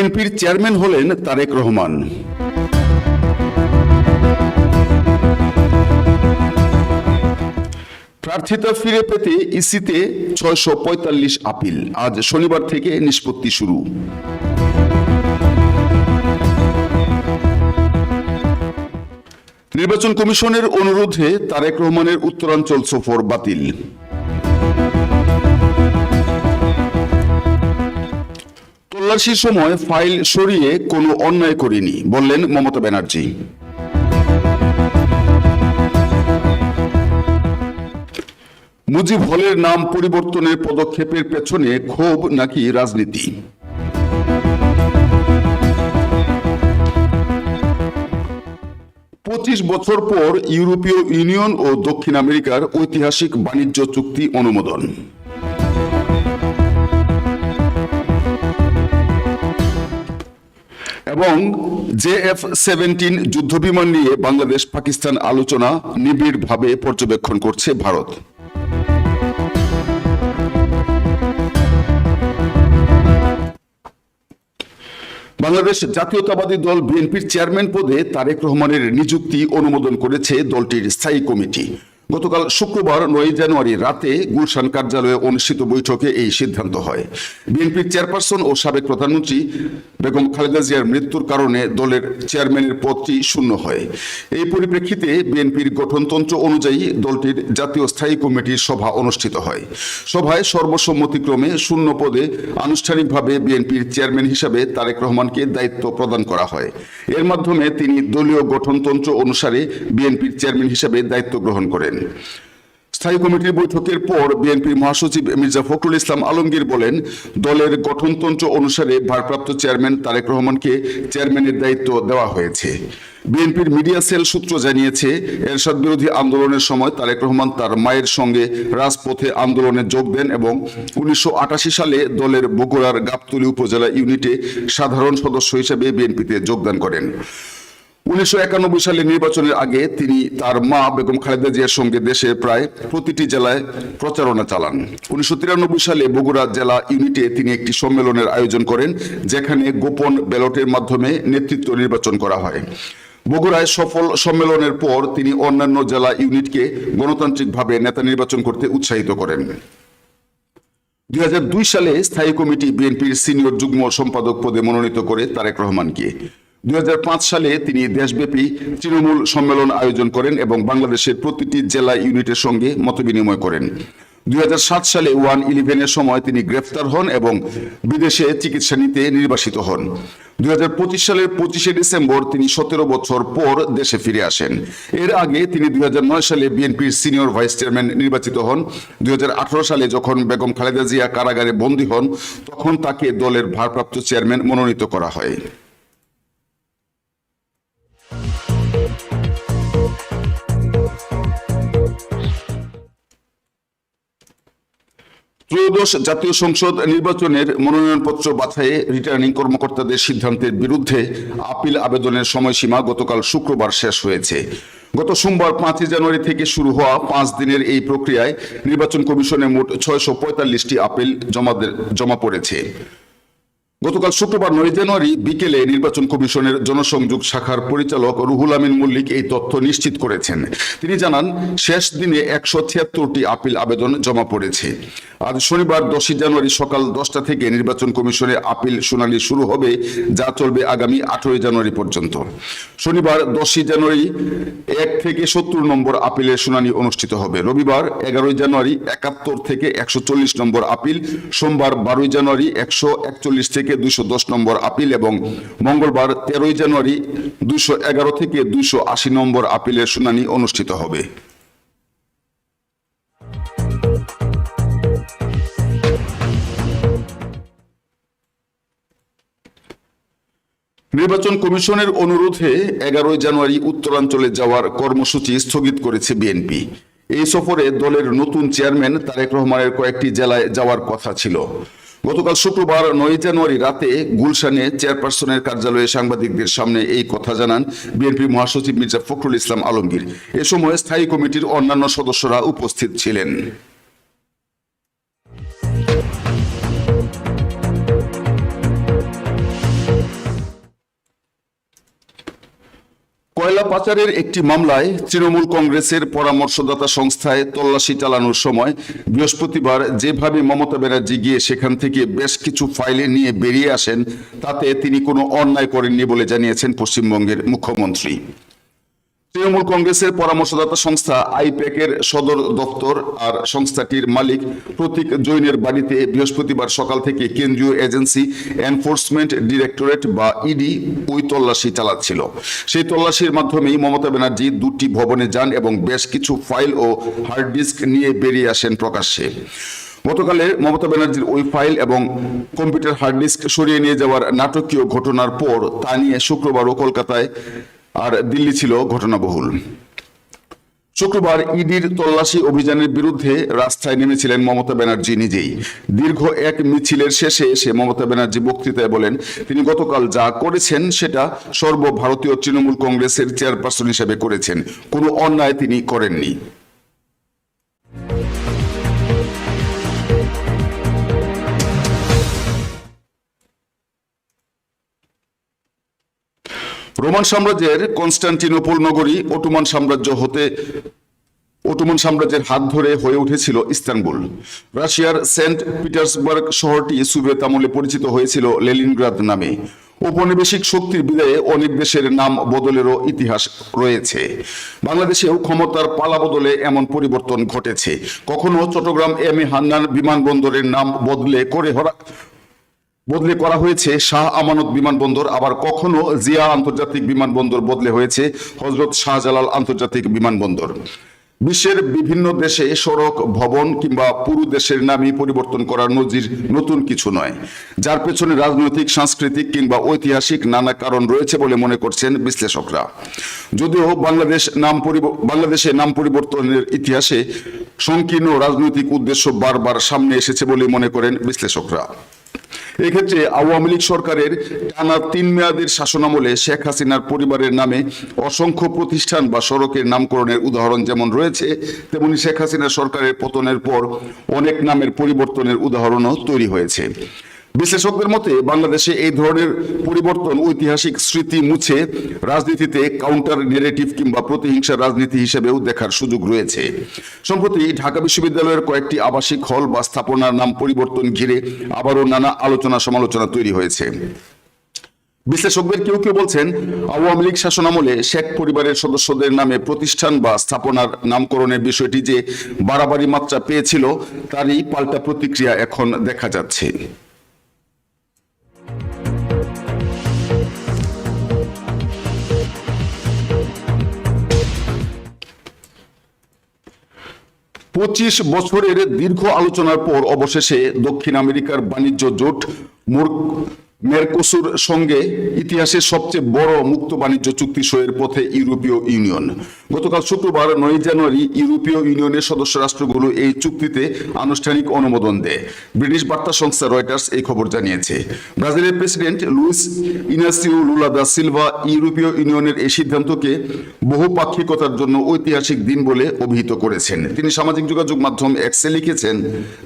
বিএনপির চেয়ারম্যান হলেন তারেক রহমান। প্রার্থিতা ফিরে পেতে ইসিতে ছয়শো পঁয়তাল্লিশ আপিল। আজ শনিবার থেকে নিষ্পত্তি শুরু। নির্বাচন কমিশনের অনুরোধে তারেক রহমানের উত্তরাঞ্চল সফর বাতিল। তল্লাশির সময় ফাইল সরিয়ে কোনো অন্যায় করিনি, বললেন মমতা ব্যানার্জি। মুজিব হলের নাম পরিবর্তনের পদক্ষেপের পেছনে ক্ষোভ নাকি রাজনীতি? পঁচিশ বছর পর ইউরোপীয় ইউনিয়ন ও দক্ষিণ আমেরিকার ঐতিহাসিক বাণিজ্য চুক্তি অনুমোদন। এবং জে এফ সেভেন্টিন যুদ্ধবিমান নিয়ে বাংলাদেশ পাকিস্তান আলোচনা নিবিড়ভাবে পর্যবেক্ষণ করছে ভারত। বাংলাদেশ জাতীয়তাবাদী দল বিএনপির চেয়ারম্যান পদে তারেক রহমানের নিযুক্তি অনুমোদন করেছে দলটির স্থায়ী কমিটি। গতকাল শুক্রবার নয় জানুয়ারি রাতে গুলশান কার্যালয়ে অনুষ্ঠিত বৈঠকে এই সিদ্ধান্ত হয়। বিএনপির চেয়ারপারসন ও সাবেক প্রধানমন্ত্রী বেগম খালেদা জিয়ার মৃত্যুর কারণে দলের চেয়ারম্যানের পদটি শূন্য হয়। এই পরিপ্রেক্ষিতে বিএনপির গঠনতন্ত্র অনুযায়ী দলটির জাতীয় স্থায়ী কমিটির সভা অনুষ্ঠিত হয়। সভায় সর্বসম্মতিক্রমে শূন্য পদে আনুষ্ঠানিকভাবে বিএনপির চেয়ারম্যান হিসাবে তারেক রহমানকে দায়িত্ব প্রদান করা হয়। এর মাধ্যমে তিনি দলীয় গঠনতন্ত্র অনুসারে বিএনপির চেয়ারম্যান হিসাবে দায়িত্ব গ্রহণ করেন। স্থায়ী কমিটির বৈঠকের পর বিএনপির মহাসচিব মির্জা ফখরুল ইসলাম আলমগীর বলেন, দলের গঠনতন্ত্র অনুসারে ভারপ্রাপ্ত চেয়ারম্যান তারেক রহমানকে চেয়ারম্যানের দায়িত্ব দেওয়া হয়েছে। বিএনপির মিডিয়া সেল সূত্র জানিয়েছে, এরশাদ বিরোধী আন্দোলনের সময় তারেক রহমান তার মায়ের সঙ্গে রাজপথে আন্দোলনে যোগ দেন এবং উনিশশো আটাশি সালে দলের বগুড়ার গাবতলী উপজেলা ইউনিটে সাধারণ সদস্য হিসেবে বিএনপিতে যোগদান করেন। উনিশশো একানব্বই সালে নির্বাচনের আগে তিনি তার মা বেগম খালেদা জিয়ার সঙ্গে দেশের প্রায় প্রতিটি জেলায় প্রচারণা চালান। উনিশশো তিরানব্বই সালে বগুড়া জেলা ইউনিটে তিনি একটি সম্মেলনের আয়োজন করেন, যেখানে গোপন ব্যালটের মাধ্যমে নেতৃত্ব নির্বাচন করা হয়। বগুড়ায় সফল সম্মেলনের পর তিনি অন্যান্য জেলা ইউনিটকে গণতান্ত্রিকভাবে নেতা নির্বাচন করতে উৎসাহিত করেন। দুই হাজার দুই সালে স্থায়ী কমিটি বিএনপির সিনিয়র যুগ্ম সম্পাদক পদে মনোনীত করে তারেক রহমানকে। দুই হাজার পাঁচ সালে তিনি দেশব্যাপী তৃণমূল সম্মেলন আয়োজন করেন এবং বাংলাদেশের প্রতিটি জেলা ইউনিটের সঙ্গে মতবিনিময় করেন। দুই হাজার সাত সালে ওয়ান ইলেভেনের সময় তিনি গ্রেফতার হন এবং বিদেশে চিকিৎসা নিতে নির্বাসিত হন। দুই হাজার পঁচিশ সালের পঁচিশে ডিসেম্বর তিনি সতেরো বছর পর দেশে ফিরে আসেন। এর আগে তিনি দুই হাজার নয় সালে বিএনপির সিনিয়র ভাইস চেয়ারম্যান নির্বাচিত হন। দুই হাজার আঠারো সালে যখন বেগম খালেদা জিয়া কারাগারে বন্দী হন, তখন তাকে দলের ভারপ্রাপ্ত চেয়ারম্যান মনোনীত করা হয়। ত্রয়োদশ জাতীয় সংসদ নির্বাচনের মনোনয়নপত্র বাছাইয়ে রিটার্নিং কর্মকর্তাদের সিদ্ধান্তের বিরুদ্ধে আপিল আবেদনের সময়সীমা গতকাল শুক্রবার শেষ হয়েছে। গত সোমবার পাঁচই জানুয়ারি থেকে শুরু হওয়া পাঁচ দিনের এই প্রক্রিয়ায় নির্বাচন কমিশনে মোট ছয়শো পঁয়তাল্লিশটি আপিল জমা জমা পড়েছে। গতকাল শুক্রবার নয় জানুয়ারি বিকেলে নির্বাচন কমিশনের জনসংযোগ শাখার পরিচালক রুহুল আমিন মল্লিক এই তথ্য নিশ্চিত করেছেন। তিনি জানান, শেষ দিনে একশো ছিয়াত্তরটি আপিল আবেদন জমা পড়েছে। আজ শনিবার দশই জানুয়ারি সকাল দশটা থেকে নির্বাচন কমিশনে আপিল শুনানি শুরু হবে, যা চলবে আগামী আঠারোই জানুয়ারি পর্যন্ত। শনিবার দশই জানুয়ারি এক থেকে সত্তর নম্বর আপিলের শুনানি অনুষ্ঠিত হবে। রবিবার এগারোই জানুয়ারি একাত্তর থেকে একশো চল্লিশ নম্বর আপিল, সোমবার বারোই জানুয়ারি একশো একচল্লিশ থেকে দুশো দশ নম্বর আপিল এবং মঙ্গলবার তেরোই জানুয়ারি দুশো এগারো থেকে দুশো আশি নম্বর আপিলের শুনানি অনুষ্ঠিত হবে। নির্বাচন কমিশনের অনুরোধে এগারোই জানুয়ারি উত্তরাঞ্চলে যাওয়ার কর্মসূচি স্থগিত করেছে বিএনপি। এই সফরে দলের নতুন চেয়ারম্যান তারেক রহমানের কয়েকটি জেলায় যাওয়ার কথা ছিল। গতকাল শুক্রবার নয় জানুয়ারি রাতে গুলশানে চেয়ারপারসনের কার্যালয়ে সাংবাদিকদের সামনে এই কথা জানান বিএনপি মহাসচিব মির্জা ফখরুল ইসলাম আলমগীর। এ সময় স্থায়ী কমিটির অন্যান্য সদস্যরা উপস্থিত ছিলেন। কয়লা পাচারের একটি মামলায় তৃণমূল কংগ্রেসের পরামর্শদাতা সংস্থায় তল্লাশি চালানোর সময় বৃহস্পতিবার যেভাবে মমতা ব্যানার্জি গিয়ে সেখান থেকে বেশ কিছু ফাইলে নিয়ে বেরিয়ে আসেন, তাতে তিনি কোনো অন্যায় করেননি বলে জানিয়েছেন পশ্চিমবঙ্গের মুখ্যমন্ত্রী। তৃণমূল কংগ্রেসের পরামর্শদাতা সংস্থা আইপ্যাকের সদর দপ্তর আর সংস্থাটির মালিক প্রতীক জৈনের বাড়িতে বৃহস্পতিবার সকাল থেকে কেন্দ্রীয় এজেন্সি এনফোর্সমেন্ট ডিরেক্টরেট বা ইডি ওই তল্লাশি চালাচ্ছিল। সেই তল্লাশির মাধ্যমেই মমতা ব্যানার্জি দুটি ভবনে যান এবং বেশ কিছু ফাইল ও হার্ড ডিস্ক নিয়ে বেরিয়ে আসেন প্রকাশ্যে। গতকালে মমতা ব্যানার্জির ওই ফাইল এবং কম্পিউটার হার্ড ডিস্ক সরিয়ে নিয়ে যাওয়ার নাটকীয় ঘটনার পর তা নিয়ে শুক্রবারও কলকাতায় আর দিল্লি ছিল ঘটনাবহুল। শুক্রবার ইডির তল্লাশি অভিযানের বিরুদ্ধে রাস্তায় নেমেছিলেন মমতা ব্যানার্জি নিজেই। দীর্ঘ এক মিছিলের শেষে এসে মমতা ব্যানার্জি বক্তৃতায় বলেন, তিনি গতকাল যা করেছেন সেটা সর্বভারতীয় তৃণমূল কংগ্রেসের চেয়ারপারসন হিসেবে করেছেন। কোনো অন্যায় তিনি করেননি। রোমান সাম্রাজ্যের কনস্টান্টিনোপল নগরী অটোমান সাম্রাজ্য হতে অটোমান সাম্রাজ্যের হাত ধরে হয়ে উঠেছিল ইস্তানবুল। রাশিয়ার সেন্ট পিটার্সবার্গ শহরটি সোভিয়েত আমলে পরিচিত হয়েছিল লেলিনগ্রাদ নামে। ঔপনিবেশিক শক্তির বিদায়ে অনেক দেশের নাম বদলেরও ইতিহাস রয়েছে। বাংলাদেশেও ক্ষমতার পালা বদলে এমন পরিবর্তন ঘটেছে। কখনো চট্টগ্রাম এম এ হান্নান বিমানবন্দরের নাম বদলে করে বদলে করা হয়েছে শাহ আমানত বিমানবন্দর আবার কখনো জিয়া আন্তর্জাতিক বিমানবন্দর বদলে হয়েছে হজরত শাহজালাল আন্তর্জাতিক বিমানবন্দর বিশ্বের বিভিন্ন দেশে সড়ক, ভবন কিংবা পুরো দেশের নামই পরিবর্তন করার নজির নতুন কিছু নয়। যার পেছনে রাজনৈতিক, সাংস্কৃতিক কিংবা ঐতিহাসিক নানা কারণ রয়েছে বলে মনে করছেন বিশ্লেষকরা। যদিও বাংলাদেশ নাম বাংলাদেশে নাম পরিবর্তনের ইতিহাসে সংকীর্ণ রাজনৈতিক উদ্দেশ্য বারবার সামনে এসেছে বলে মনে করেন বিশ্লেষকরা। এক্ষেত্রে আওয়ামী লীগ সরকারের টানা তিন মেয়াদের শাসনামলে শেখ হাসিনার পরিবারের নামে অসংখ্য প্রতিষ্ঠান বা সড়কের নামকরণের উদাহরণ যেমন রয়েছে, তেমনি শেখ হাসিনা সরকারের পতনের পর অনেক নামের পরিবর্তনের উদাহরণও তৈরি হয়েছে। বিশ্লেষকদের মতে, বাংলাদেশে এই ধরনের পরিবর্তন ঐতিহাসিক স্মৃতি মুছে রাজনীতিতে কাউন্টার নেরেটিভ কিংবা প্রতিহিংসা রাজনীতি হিসেবেও দেখার সুযোগ রয়েছে। সম্প্রতি ঢাকা বিশ্ববিদ্যালয়ের কয়েকটি আবাসিক হল বা স্থাপনার নাম পরিবর্তন ঘিরে আবারও নানা আলোচনা সমালোচনা তৈরি হয়েছে। বিশ্লেষকদের কেউ কেউ বলছেন, আওয়ামী লীগ শাসনামলে শেখ পরিবারের সদস্যদের নামে প্রতিষ্ঠান বা স্থাপনার নামকরণের বিষয়টি যে বাড়াবাড়ি মাত্রা পেয়েছিল, তারই পাল্টা প্রতিক্রিয়া এখন দেখা যাচ্ছে। পঁচিশ বছরের দীর্ঘ আলোচনার পর অবশেষে দক্ষিণ আমেরিকার বাণিজ্য জোট মেরকোসুর সঙ্গে ইতিহাসের সবচেয়ে বড় মুক্ত বাণিজ্য চুক্তি সইয়ের পথে ইউরোপীয় ইউনিয়ন। গতকাল শুক্রবার নয় জানুয়ারি ইউরোপীয় ইউনিয়নের সদস্য রাষ্ট্রগুলো এই চুক্তিতে আনুষ্ঠানিক অনুমোদন দেয়। ব্রিটিশ বার্তা সংস্থা রয়টার্স এই খবর জানিয়েছে। ব্রাজিলের president Luiz Inacio Lula da Silva ইউরোপীয় ইউনিয়নের এই সিদ্ধান্তকে বহুপাক্ষিকতার জন্য ঐতিহাসিক দিন বলে অভিহিত করেছেন। তিনি সামাজিক যোগাযোগ মাধ্যম এক্সে লিখেছেন,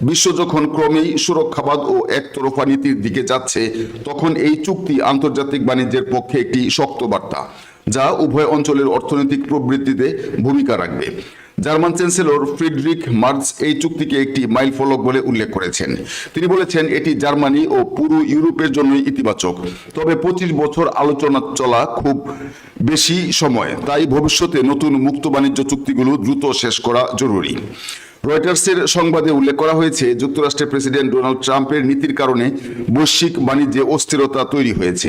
বিশ্ব যখন ক্রমেই সুরক্ষাবাদ ও একতরফা নীতির দিকে যাচ্ছে তখন এই চুক্তি আন্তর্জাতিক বাণিজ্যের পক্ষে একটি শক্ত বার্তা, যা উভয় অঞ্চলের অর্থনৈতিক প্রবৃদ্ধিতে ভূমিকা রাখবে। জার্মান চ্যান্সেলর ফ্রিডরিক মার্জ এই চুক্তিকে একটি মাইল ফলক বলে উল্লেখ করেছেন। তিনি বলেছেন, এটি জার্মানি ও পুরো ইউরোপের জন্যই ইতিবাচক। তবে পঁচিশ বছর আলোচনা চলা খুব বেশি সময়, তাই ভবিষ্যতে নতুন মুক্ত বাণিজ্য চুক্তিগুলো দ্রুত শেষ করা জরুরি। রয়টার্সের সংবাদে উল্লেখ করা হয়েছে, যুক্তরাষ্ট্রের প্রেসিডেন্ট ডোনাল্ড ট্রাম্পের নীতির কারণে বৈশ্বিক বাণিজ্যে অস্থিরতা তৈরি হয়েছে।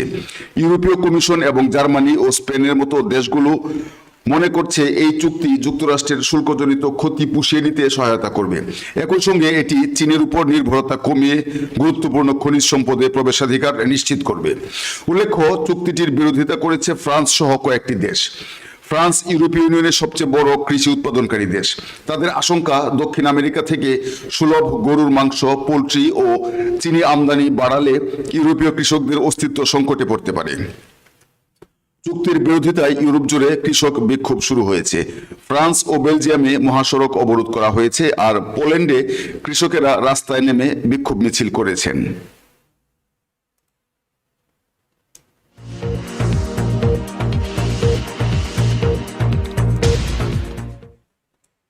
ইউরোপীয় কমিশন এবং জার্মানি ও স্পেনের মতো দেশগুলো মনে করছে এই চুক্তি যুক্তরাষ্ট্রের শুল্কজনিত ক্ষতি পুষিয়ে নিতে সহায়তা করবে। একই সঙ্গে এটি চীনের উপর নির্ভরতা কমিয়ে গুরুত্বপূর্ণ খনিজ সম্পদে প্রবেশাধিকার নিশ্চিত করবে। উল্লেখ্য, চুক্তিটির বিরোধিতা করেছে ফ্রান্স সহ কয়েকটি দেশ। ফ্রান্স ইউরোপীয় ইউনিয়নের সবচেয়ে বড় কৃষি উৎপাদনকারী দেশ। তাদের আশঙ্কা, দক্ষিণ আমেরিকা থেকে সুলভ গরুর মাংস, পোলট্রি ও চিনি আমদানি বাড়ালে ইউরোপীয় কৃষকদের অস্তিত্ব সংকটে পড়তে পারে। চুক্তির বিরোধিতায় ইউরোপ জুড়ে কৃষক বিক্ষোভ শুরু হয়েছে। ফ্রান্স ও বেলজিয়ামে মহাসড়ক অবরোধ করা হয়েছে আর পোল্যান্ডে কৃষকেরা রাস্তায় নেমে বিক্ষোভ মিছিল করেছেন।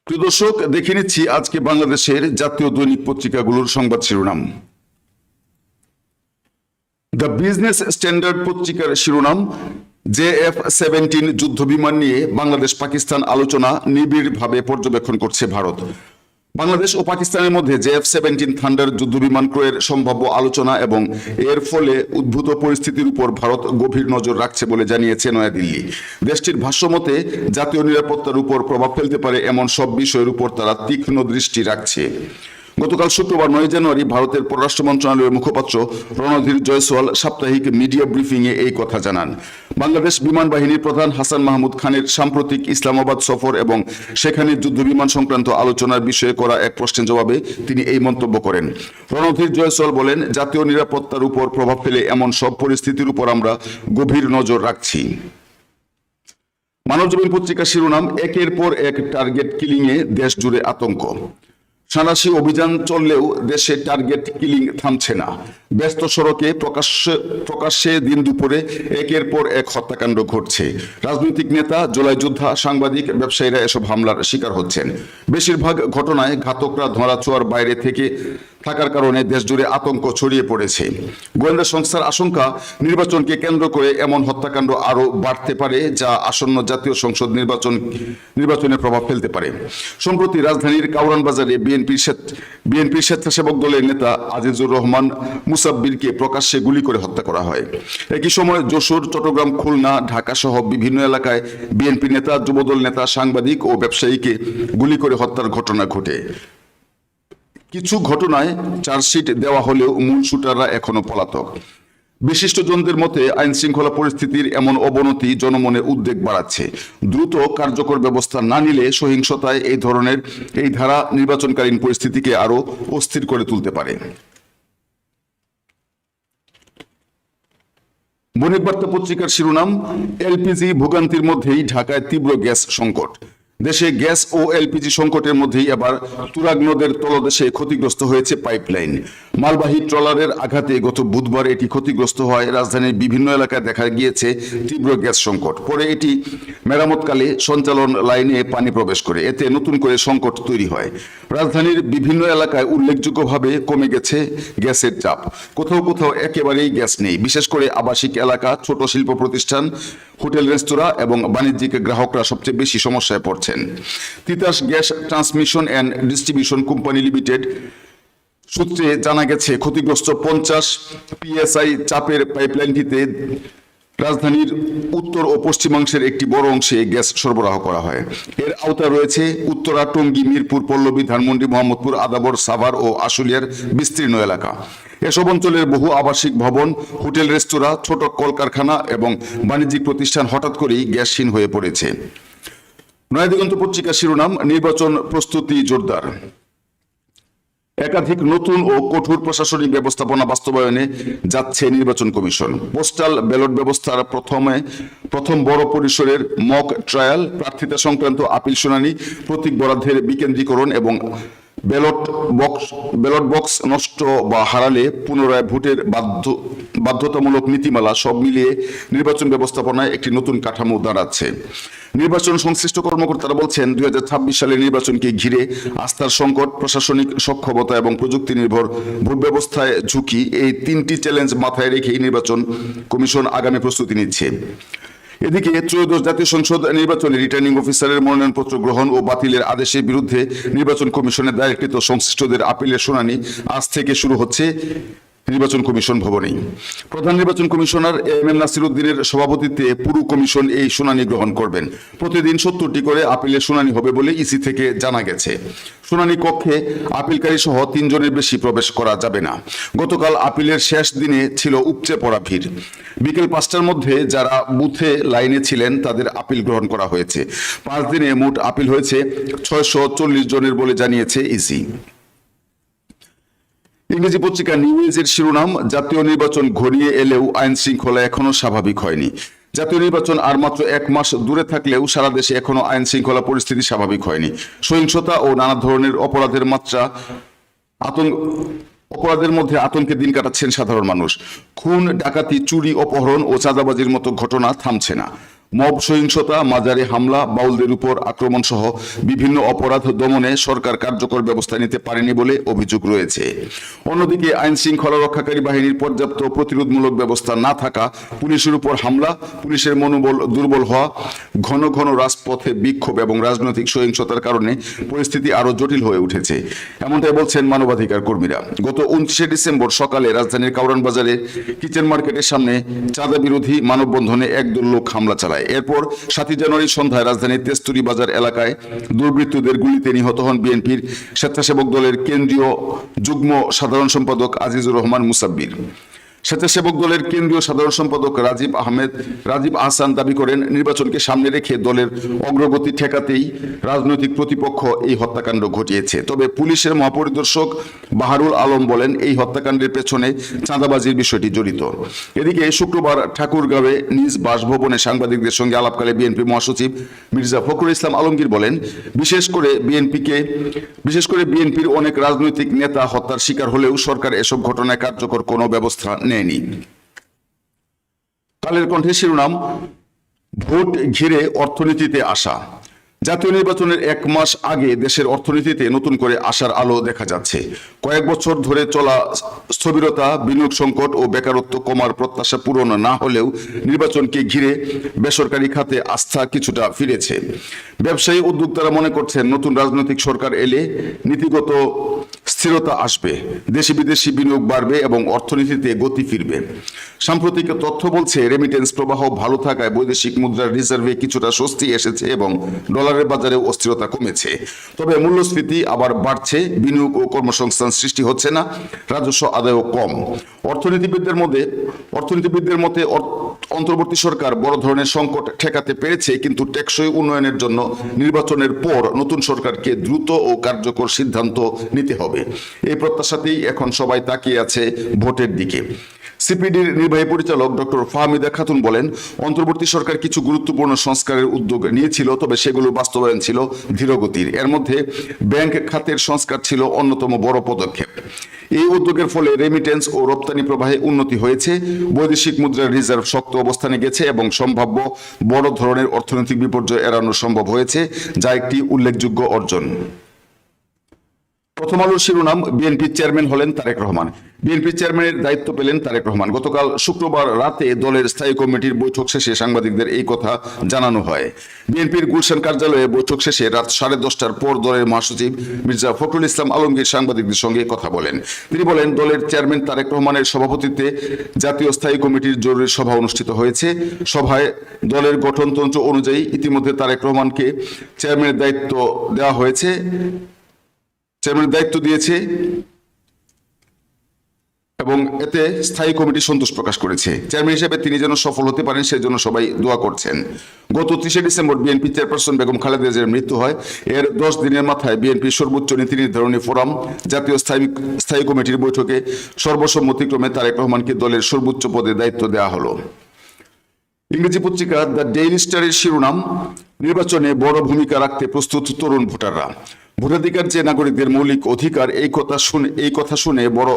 প্রিয় দর্শক, দেখে নিচ্ছি আজকে বাংলাদেশের জাতীয় দৈনিক পত্রিকাগুলোর সংবাদ শিরোনাম। দ্য বিজনেস স্ট্যান্ডার্ড পত্রিকার শিরোনাম, জে এফ সেভেন্টিন যুদ্ধ বিমান নিয়ে বাংলাদেশ পাকিস্তান আলোচনা নিবিড়ভাবে পর্যবেক্ষণ করছে ভারত। বাংলাদেশ ও পাকিস্তানের মধ্যে জে এফ সেভেন্টিন থান্ডার যুদ্ধ বিমান ক্রয়ের সম্ভাব্য আলোচনা এবং এর ফলে উদ্ভূত পরিস্থিতির উপর ভারত গভীর নজর রাখছে বলে জানিয়েছে নয়াদিল্লি। দেশটির ভাষ্যমতে, জাতীয় নিরাপত্তার উপর প্রভাব ফেলতে পারে এমন সব বিষয়ের উপর তারা তীক্ষ্ণ দৃষ্টি রাখছে। গতকাল শুক্রবার নয় জানুয়ারি ভারতের পররাষ্ট্র মন্ত্রণালয়ের মুখপাত্র রণধীর জয়সওয়াল সাপ্তাহিক মিডিয়া ব্রিফিংয়ে এই কথা জানান। বাংলাদেশ বিমান বাহিনীর প্রধান হাসান মাহমুদ খানের সাম্প্রতিক ইসলামাবাদ সফর এবং সেখানে যুদ্ধ বিমান সংক্রান্ত আলোচনার বিষয়ে করা এক প্রশ্নের জবাবে তিনি এই মন্তব্য করেন। রণধীর জয়সওয়াল বলেন, জাতীয় নিরাপত্তার উপর প্রভাব ফেলে এমন সব পরিস্থিতির উপর আমরা গভীর নজর রাখছি। মানবজমিন পত্রিকা শিরোনাম, একের পর এক টার্গেট কিলিংয়ে দেশ জুড়ে আতঙ্ক। সাঁড়াশি অভিযান চললেও দেশে টার্গেট কিলিং থামছে না। ব্যস্ত সড়কে প্রকাশ্যে প্রকাশ্যে দিন দুপুরে একের পর এক হত্যাকাণ্ড ঘটছে। রাজনৈতিক নেতা জোলাই যোদ্ধা সাংবাদিক, ব্যবসায়ীরা এসব হামলার শিকার হচ্ছেন। বেশিরভাগ ঘটনায় ঘাতকরা, ধরাছোঁয়ার বাইরে থেকে থাকার কারণে দেশজুড়ে আতঙ্ক ছড়িয়ে পড়েছে। গোয়েন্দা সংস্থার আশঙ্কা, নির্বাচনকে কেন্দ্র করে এমন হত্যাকাণ্ড আরও বাড়তে পারে, যা আসন্ন জাতীয় সংসদ নির্বাচন নির্বাচনে প্রভাব ফেলতে পারে। সম্প্রতি রাজধানীর কাউরান বাজারে বিএনপির বিএনপির স্বেচ্ছাসেবক দলের নেতা আজিজুর রহমান মুসাব্বিরকে প্রকাশ্যে গুলি করে হত্যা করা হয়। একই সময় যশোর, চট্টগ্রাম, খুলনা, ঢাকা সহ বিভিন্ন এলাকায় বিএনপি নেতা, যুবদল নেতা, সাংবাদিক ও ব্যবসায়ীকে গুলি করে হত্যার ঘটনা ঘটে। কিছু ঘটনায় চার্জশিট দেওয়া হলেও মূল শুটাররা এখনও পলাতক। বিশিষ্টজনদের মতে আইন শৃঙ্খলা পরিস্থিতির এমন অবনতি জনমনে উদ্বেগ বাড়াচ্ছে। দ্রুত কার্যকর ব্যবস্থা না নিলে সহিংসতায় এই ধরনের এই ধারা নির্বাচনকালীন পরিস্থিতিকে আরও অস্থির করে তুলতে পারে। বণিক বার্তা পত্রিকার শিরোনাম, এলপিজি ভোগান্তির মধ্যেই ঢাকায় তীব্র গ্যাস সংকট। দেশে গ্যাস ও এলপিজি সংকটের মধ্যেই এবার তুরাগ নদের তলদেশে ক্ষতিগ্রস্ত হয়েছে পাইপলাইন। মালবাহী ট্রলারের আঘাতে গত বুধবার এটি ক্ষতিগ্রস্ত হয়। রাজধানীর বিভিন্ন এলাকায় দেখা গিয়েছে তীব্র গ্যাস সংকট। পরে এটি মেরামতকালে সঞ্চালন লাইনে পানি প্রবেশ করে। এতে নতুন করে সংকট তৈরি হয়। রাজধানীর বিভিন্ন এলাকায় উল্লেখযোগ্যভাবে কমে গেছে গ্যাসের চাপ। কোথাও কোথাও একেবারেই গ্যাস নেই। বিশেষ করে আবাসিক এলাকা, ছোট শিল্প প্রতিষ্ঠান, হোটেল, রেস্তোরাঁ এবং বাণিজ্যিক গ্রাহকরা সবচেয়ে বেশি সমস্যায় পড়ছেন। Titas gas transmission and distribution company limited সূত্রে জানা গেছে, ক্ষতিগ্রস্ত পঞ্চাশ পিএসআই চাপের পাইপলাইনটিতে রাজধানীর উত্তর ও পশ্চিমাংশের একটি বড় অংশে গ্যাস সরবরাহ করা হয়। এর আওতায় রয়েছে উত্তরা, টঙ্গী, মিরপুর, পল্লবী, ধানমন্ডি, মোহাম্মদপুর, আদাবর, সাভার ও আশুলিয়ার বিস্তীর্ণ এলাকা। এসব অঞ্চলের বহু আবাসিক ভবন, হোটেল, রেস্তোরাঁ, ছোট কলকারখানা এবং বাণিজ্যিক প্রতিষ্ঠান হঠাৎ করেই গ্যাসহীন হয়ে পড়েছে। নয়াদিগন্ত পত্রিকা শিরোনাম, নির্বাচন প্রস্তুতি জোরদার। একাধিক নতুন ও কঠোর প্রশাসনিক ব্যবস্থাপনা বাস্তবায়নে যাচ্ছে নির্বাচন কমিশন। পোস্টাল ব্যালট ব্যবস্থার প্রথমে প্রথম বড় পরিসরের মক ট্রায়াল, প্রার্থিতা সংক্রান্ত আপিল শুনানি, প্রতীক বরাদ্দের বিকেন্দ্রীকরণ এবং ব্যালট বক্স ব্যালট বক্স নষ্ট বা হারালে পুনরায় ভোটের বাধ্য বাধ্যতামূলক নীতিমালা সব মিলিয়ে নির্বাচন ব্যবস্থাপনায় একটি নতুন কাঠামো দাঁড়াচ্ছে। নির্বাচন সংশ্লিষ্ট কর্মকর্তারা বলছেন, দুই হাজার সালের নির্বাচনকে ঘিরে আস্থার সংকট, প্রশাসনিক সক্ষমতা এবং প্রযুক্তি নির্ভর ভোট ব্যবস্থায় ঝুঁকি, এই তিনটি চ্যালেঞ্জ মাথায় রেখেই নির্বাচন কমিশন আগামী প্রস্তুতি নিচ্ছে। এদিকে ত্রয়োদশ জাতীয় সংসদ নির্বাচনে রিটার্নিং অফিসারের মনোনয়নপত্র গ্রহণ ও বাতিলের আদেশের বিরুদ্ধে নির্বাচন কমিশনের দায়েরকৃত সংশ্লিষ্টদের আপিলের শুনানি আজ থেকে শুরু হচ্ছে। নির্বাচন কমিশন ভবনেই। প্রধান নির্বাচন কমিশনার এম এম নাসির উদ্দিনের সভাপতিত্বে পুরো কমিশন এই শুনানি গ্রহণ করবেন। প্রতিদিন সত্তরটি করে আপিলের শুনানি হবে বলে ইসি থেকে জানা গেছে। শুনানি কক্ষে আপিলকারী সহ তিনজনের বেশি প্রবেশ করা যাবে না। গতকাল আপিলের শেষ দিনে ছিল উপচে পড়া ভিড়। বিকেল পাঁচটার মধ্যে যারা বুথে লাইনে ছিলেন তাদের আপিল গ্রহণ করা হয়েছে। পাঁচ দিনে মোট আপিল হয়েছে ছয়শো চল্লিশ জনের বলে জানিয়েছে ইসি। ইংরেজি পত্রিকা নিউজের শিরোনাম, জাতীয় নির্বাচন ঘনিয়ে এলেও আইন শৃঙ্খলা এখনও স্বাভাবিক হয়নি। জাতীয় নির্বাচন আর মাত্র এক মাস দূরে থাকলেও সারা দেশে এখনও আইন শৃঙ্খলা পরিস্থিতি স্বাভাবিক হয়নি। সহিংসতা ও নানা ধরনের অপরাধের মাত্রা আতঙ্ক, অপরাধের মধ্যে আতঙ্কে দিন কাটাচ্ছেন সাধারণ মানুষ। খুন, ডাকাতি, চুরি, অপহরণ ও চাঁদাবাজির মতো ঘটনা থামছে না। মব সহিংসতা, মাজারে হামলা, বাউলদের উপর আক্রমণ সহ বিভিন্ন অপরাধ দমনে সরকার কার্যকর ব্যবস্থা নিতে পারেনি বলে অভিযোগ রয়েছে। অন্যদিকে আইন শৃঙ্খলা রক্ষাকারী বাহিনীর পর্যাপ্ত প্রতিরোধমূলক ব্যবস্থা না থাকা, পুলিশের উপর হামলা, পুলিশের মনোবল দুর্বল হওয়া, ঘন ঘন রাজপথে বিক্ষোভ এবং রাজনৈতিক সহিংসতার কারণে পরিস্থিতি আরও জটিল হয়ে উঠেছে। এমনটাই বলছেন মানবাধিকার কর্মীরা। গত উনত্রিশে ডিসেম্বর সকালে রাজধানীর কাউরান বাজারে কিচেন মার্কেটের সামনে চাঁদা বিরোধী মানববন্ধনে একদল লোক হামলা চালায়। এরপর সাতই জানুয়ারি সন্ধ্যায় রাজধানীর তেস্তুরি বাজার এলাকায় দুর্বৃত্তদের গুলিতে নিহত হন বিএনপির স্বেচ্ছাসেবক দলের কেন্দ্রীয় যুগ্ম সাধারণ সম্পাদক আজিজুর রহমান মুসাব্বির। স্বেচ্ছাসেবক দলের কেন্দ্রীয় সাধারণ সম্পাদক রাজীব আহমেদ, রাজীব আহসান দাবি করেন, নির্বাচনকে সামনে রেখে দলের অগ্রগতি ঠেকাতেই রাজনৈতিক প্রতিপক্ষ এই হত্যাকাণ্ড ঘটিয়েছে। তবে পুলিশের মহাপরিদর্শক বাহারুল আলম বলেন, এই হত্যাকাণ্ডের পেছনে চাঁদাবাজির বিষয়টি জড়িত। এদিকে শুক্রবার ঠাকুরগাঁওয়ে নিজ বাসভবনে সাংবাদিকদের সঙ্গে আলাপকালে বিএনপি মহাসচিব মির্জা ফখরুল ইসলাম আলমগীর বলেন, বিশেষ করে বিএনপিকে, বিশেষ করে বিএনপির অনেক রাজনৈতিক নেতা হত্যার শিকার হলেও সরকার এসব ঘটনায় কার্যকর কোনো ব্যবস্থা নেয়নি। কালের কণ্ঠে শিরোনাম, ভোট ঘিরে অর্থনীতিতে আসা। জাতীয় নির্বাচনের এক মাস আগে দেশের অর্থনীতিতে নতুন করে আসার আলো দেখা যাচ্ছে। কয়েক বছর ধরে চলা স্থবিরতা, বিনিয়োগ সংকট ও বেকারত্ব কমার প্রত্যাশা পূরণ না হলেও নির্বাচনকে ঘিরে বেসরকারি খাতে আস্থা কিছুটা ফিরেছে। ব্যবসায়ী উদ্যোক্তারা মনে করছেন, নতুন রাজনৈতিক সরকার এলে নীতিগত স্থিরতা আসবে, দেশি বিদেশি বিনিয়োগ বাড়বে এবং অর্থনীতিতে গতি ফিরবে। সাম্প্রতিক তথ্য বলছে রেমিটেন্স প্রবাহ ভালো থাকায় বৈদেশিক মুদ্রার রিজার্ভে কিছুটা স্বস্তি এসেছে এবং ডলারের বাজারে অস্থিরতা কমেছে। তবে মূল্যস্ফীতি আবার বাড়ছে, বিনিয়োগ ও কর্মসংস্থান সৃষ্টি হচ্ছে না, রাজস্ব আদায়ও কম। অর্থনীতিবিদদের মধ্যে, অর্থনীতিবিদদের মতে অন্তর্বর্তী সরকার বড় ধরনের সংকট ঠেকাতে পেরেছে, কিন্তু টেকসই উন্নয়নের জন্য নির্বাচনের পর নতুন সরকারকে দ্রুত ও কার্যকর সিদ্ধান্ত নিতে হবে। এই প্রত্যাশাতেই এখন সবাই তাকিয়ে আছে ভোটের দিকে। সিপিডির নির্বাহী পরিচালক ডক্টর ফাহমিদা খাতুন বলেন, অন্তর্বর্তী সরকার কিছু গুরুত্বপূর্ণ সংস্কারের উদ্যোগ নিয়েছিল, তবে সেগুলো বাস্তবায়ন ছিল ধীরগতির। এর মধ্যে ব্যাংক খাতের সংস্কার ছিল অন্যতম বড় পদক্ষেপ। এই উদ্যোগের ফলে রেমিটেন্স ও রপ্তানি প্রবাহে উন্নতি হয়েছে, বৈদেশিক মুদ্রার রিজার্ভ শক্ত অবস্থানে গেছে এবং সম্ভাব্য বড় ধরনের অর্থনৈতিক বিপর্যয় এড়ানো সম্ভব হয়েছে, যা একটি উল্লেখযোগ্য অর্জন। প্রথম আলোর শিরোনাম বিএনপির চেয়ারম্যান হলেন তারেক রহমান। বিএনপির চেয়ারম্যানের দায়িত্ব পেলেন তারেক রহমান। গতকাল শুক্রবার রাতে দলের স্থায়ী কমিটির বৈঠক শেষে সাংবাদিকদের এই কথা জানানো হয়। বিএনপির গুলশান কার্যালয়ে বৈঠক শেষে রাত সাড়ে দশটার পর দলের মহাসচিব মির্জা ফখরুল ইসলাম আলমগীর সাংবাদিকদের সঙ্গে কথা বলেন। তিনি বলেন, দলের চেয়ারম্যান তারেক রহমানের সভাপতিত্বে জাতীয় স্থায়ী কমিটির জরুরি সভা অনুষ্ঠিত হয়েছে। সভায় দলের গঠনতন্ত্র অনুযায়ী ইতিমধ্যে তারেক রহমানকে চেয়ারম্যানের দায়িত্ব দেওয়া হয়েছে। চেয়ারম্যানের দায়িত্ব দিয়েছে এবং এতে স্থায়ী কমিটি সন্তোষ প্রকাশ করেছে। চেয়ারম্যান হিসেবে তিনি যেন সফল হতে পারেন, সেজন্য সবাই দোয়া করছেন। গত ত্রিশে December BNP chairperson Begum Khaleda জিয়ার মৃত্যু হয়। এর দশ দিনের মাথায় বিএনপির সর্বোচ্চ নীতি নির্ধারণী ফোরাম, জাতীয় স্থায়ী স্থায়ী কমিটির বৈঠকে সর্বসম্মতিক্রমে তারেক রহমানকে দলের সর্বোচ্চ পদে দায়িত্ব দেওয়া হলো। ইংরেজি পত্রিকা দ্য ডেইলি স্টারের শিরোনাম, নির্বাচনে বড় ভূমিকা রাখতে প্রস্তুত তরুণ ভোটাররা। ভোটাধিকার যে নাগরিকদের মৌলিক অধিকার, এই কথা শুনে, এই কথা শুনে বড়,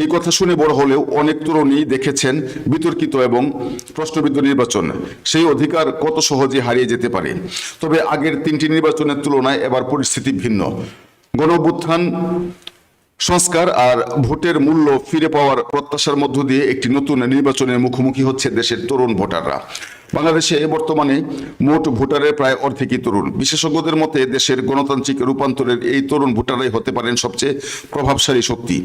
এই কথা শুনে বড় হলেও অনেক তরুণী দেখেছেন বিতর্কিত এবং প্রশ্নবিদ্ধ নির্বাচন। সেই অধিকার কত সহজে হারিয়ে যেতে পারে? তবে আগের তিনটি নির্বাচনের তুলনায় এবার পরিস্থিতি ভিন্ন। গণ অভ্যুত্থান সংস্কার আর ভোটের মূল্য ফিরে পাওয়ার প্রত্যাশার মধ্য দিয়ে একটি নতুন নির্বাচনের মুখোমুখি হচ্ছে দেশের তরুণ ভোটাররা। বাংলাদেশে বর্তমানে মোট ভোটারের প্রায় অর্ধেকই তরুণ। বিশেষজ্ঞদের মতে দেশের গণতান্ত্রিক রূপান্তরের এই তরুণ ভোটারাই হতে পারেন সবচেয়ে প্রভাবশালী শক্তি।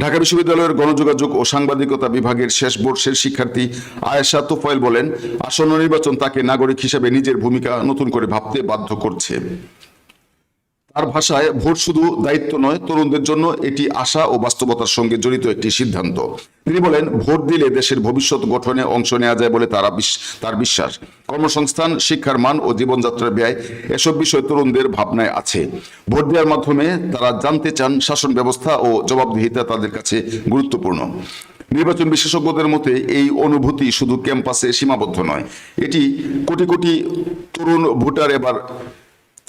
ঢাকা বিশ্ববিদ্যালয়ের গণযোগাযোগ ও সাংবাদিকতা বিভাগের শেষ বর্ষের শিক্ষার্থী আয়েশা তোফায়েল বলেন, আসন্ন নির্বাচন তাকে নাগরিক হিসেবে নিজের ভূমিকা নতুন করে ভাবতে বাধ্য করছে। তার ভাষায় ভোট শুধু দায়িত্ব নয়, তরুণদের জন্য এটি আশা ও বাস্তবতার সঙ্গে জড়িত একটি সিদ্ধান্ত। তিনি বলেন, ভোট দিলে দেশের ভবিষ্যৎ গঠনে অংশ নেওয়া যায় বলে তারা তার বিশ্বাস। কর্মসংস্থান, শিক্ষার মান ও জীবনযাত্রার ব্যয় এসব বিষয় তরুণদের ভাবনায় আছে। ভোট দেওয়ার মাধ্যমে তারা জানতে চান শাসন ব্যবস্থা ও জবাবদিহিতা তাদের কাছে গুরুত্বপূর্ণ। নির্বাচন বিশেষজ্ঞদের মতে, এই অনুভূতি শুধু ক্যাম্পাসে সীমাবদ্ধ নয়, এটি কোটি কোটি তরুণ ভোটার এবার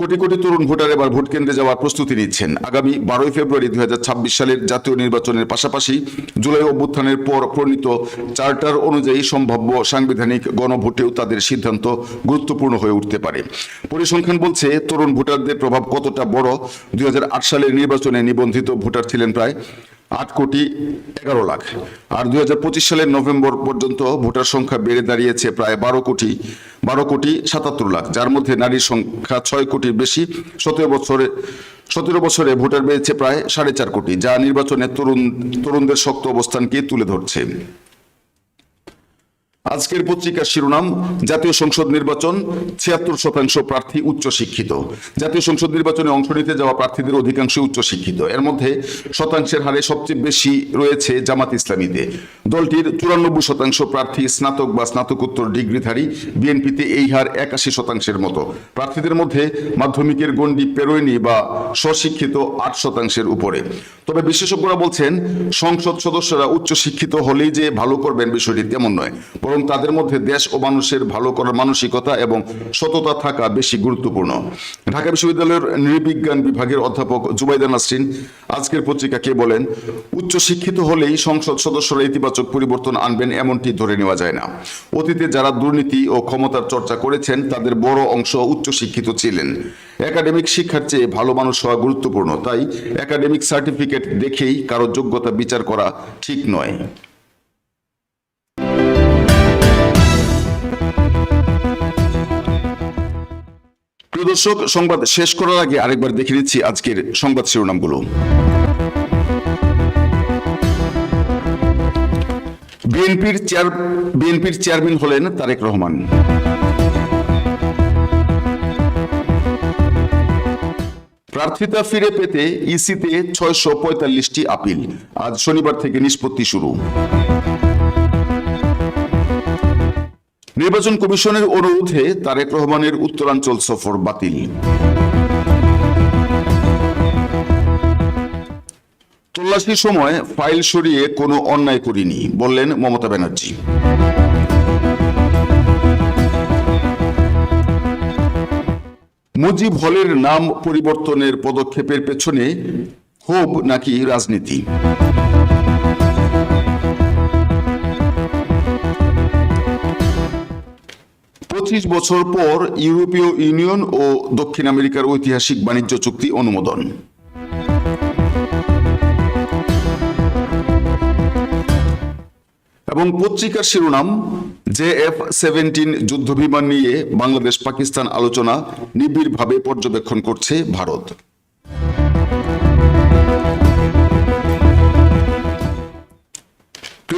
কোটি কোটি তরুণ ভোটার এবার ভোট কেন্দ্রে যাওয়ার প্রস্তুতি নিচ্ছেন। আগামী বারোই ফেব্রুয়ারি দুই সালের জাতীয় নির্বাচনের পাশাপাশি জুলাই অভ্যুত্থানের পর প্রণীত চার্টার অনুযায়ী সম্ভাব্য সাংবিধানিক গণভোটেও তাদের সিদ্ধান্ত গুরুত্বপূর্ণ হয়ে উঠতে পারে। পরিসংখ্যান বলছে, তরুণ ভোটারদের প্রভাব কতটা বড়? দুই আট সালের নির্বাচনে নিবন্ধিত ভোটার ছিলেন প্রায় আট কোটি এগারো লাখ। আর দুই হাজার পঁচিশ সালের নভেম্বর পর্যন্ত ভোটার সংখ্যা বেড়ে দাঁড়িয়েছে প্রায় বারো কোটি বারো কোটি সাতাত্তর লাখ, যার মধ্যে নারীর সংখ্যা ছয় কোটির বেশি। সতেরো বছরে সতেরো বছরে ভোটার বেড়েছে প্রায় সাড়ে চার কোটি, যা নির্বাচনে তরুণ, তরুণদের শক্ত অবস্থানকে তুলে ধরছে। আজকের পত্রিকার শিরোনাম, জাতীয় সংসদ নির্বাচন, ছিয়াত্তর শতাংশ প্রার্থী উচ্চ শিক্ষিত জাতীয় সংসদ নির্বাচনে অংশ নিতে যাওয়া প্রার্থীদের অধিকাংশ উচ্চ শিক্ষিত এর মধ্যে শতাংশের হারে সবচেয়ে বেশি রয়েছে জামাত ইসলামীতে। দলটির চুরানব্বই শতাংশ প্রার্থী স্নাতক বা স্নাতকোত্তর ডিগ্রিধারী, বিএনপিতে এই হার একাশি শতাংশের মতো। প্রার্থীদের মধ্যে মাধ্যমিকের গণ্ডি পেরোয়নি বা স্বশিক্ষিত আট শতাংশের উপরে। তবে বিশেষজ্ঞরা বলছেন, সংসদ সদস্যরা উচ্চ শিক্ষিত হলেই যে ভালো করবেন বিষয়টি তেমন নয়। বরং তাদের মধ্যে দেশ ও মানুষের ভালো করার মানসিকতা এবং সততা থাকা বেশি গুরুত্বপূর্ণ। ঢাকা বিশ্ববিদ্যালয়ের নৃবিজ্ঞান বিভাগের অধ্যাপক জুবাইদা নাসরিন আজকের পত্রিকাকে বলেন উচ্চ শিক্ষিত হলেই সংসদ সদস্যরা ইতিবাচক পরিবর্তন আনবেন এমনটি ধরে নেওয়া যায় না। অতীতে যারা দুর্নীতি ও ক্ষমতার চর্চা করেছেন, তাদের বড় অংশ উচ্চ শিক্ষিত ছিলেন। একাডেমিক শিক্ষার চেয়ে ভালো মানুষ হওয়া গুরুত্বপূর্ণ। তাই একাডেমিক সার্টিফিকেট দেখেই কারও যোগ্যতা বিচার করা ঠিক নয়। প্রিয় দর্শক, সংবাদ শেষ করার আগে আরেকবার দেখে নিচ্ছি আজকের সংবাদ শিরোনামগুলো। বিএনপির চেয়ার, বিএনপির চেয়ারম্যান হলেন তারেক রহমান। প্রার্থিতা ফিরে পেতে ইসিতে ছয়শো পঁয়তাল্লিশটি আপিল। আজ শনিবার থেকে নিষ্পত্তি শুরু। নির্বাচন কমিশনের অনুরোধে তারেক রহমানের উত্তরাঞ্চল সফর বাতিল। তল্লাশির সময় ফাইল সরিয়ে কোনো অন্যায় করিনি, বললেন মমতা ব্যানার্জি। মুজিব হলের নাম পরিবর্তনের পদক্ষেপের পেছনে ক্ষোভ নাকি রাজনীতি? পঁচিশ বছর পর ইউরোপীয় ইউনিয়ন ও দক্ষিণ আমেরিকার ঐতিহাসিক বাণিজ্য চুক্তি অনুমোদন। এবং পত্রিকার শিরোনাম, জে এফ সেভেন্টিন যুদ্ধবিমান নিয়ে বাংলাদেশ পাকিস্তান আলোচনা নিবিড়ভাবে পর্যবেক্ষণ করছে ভারত।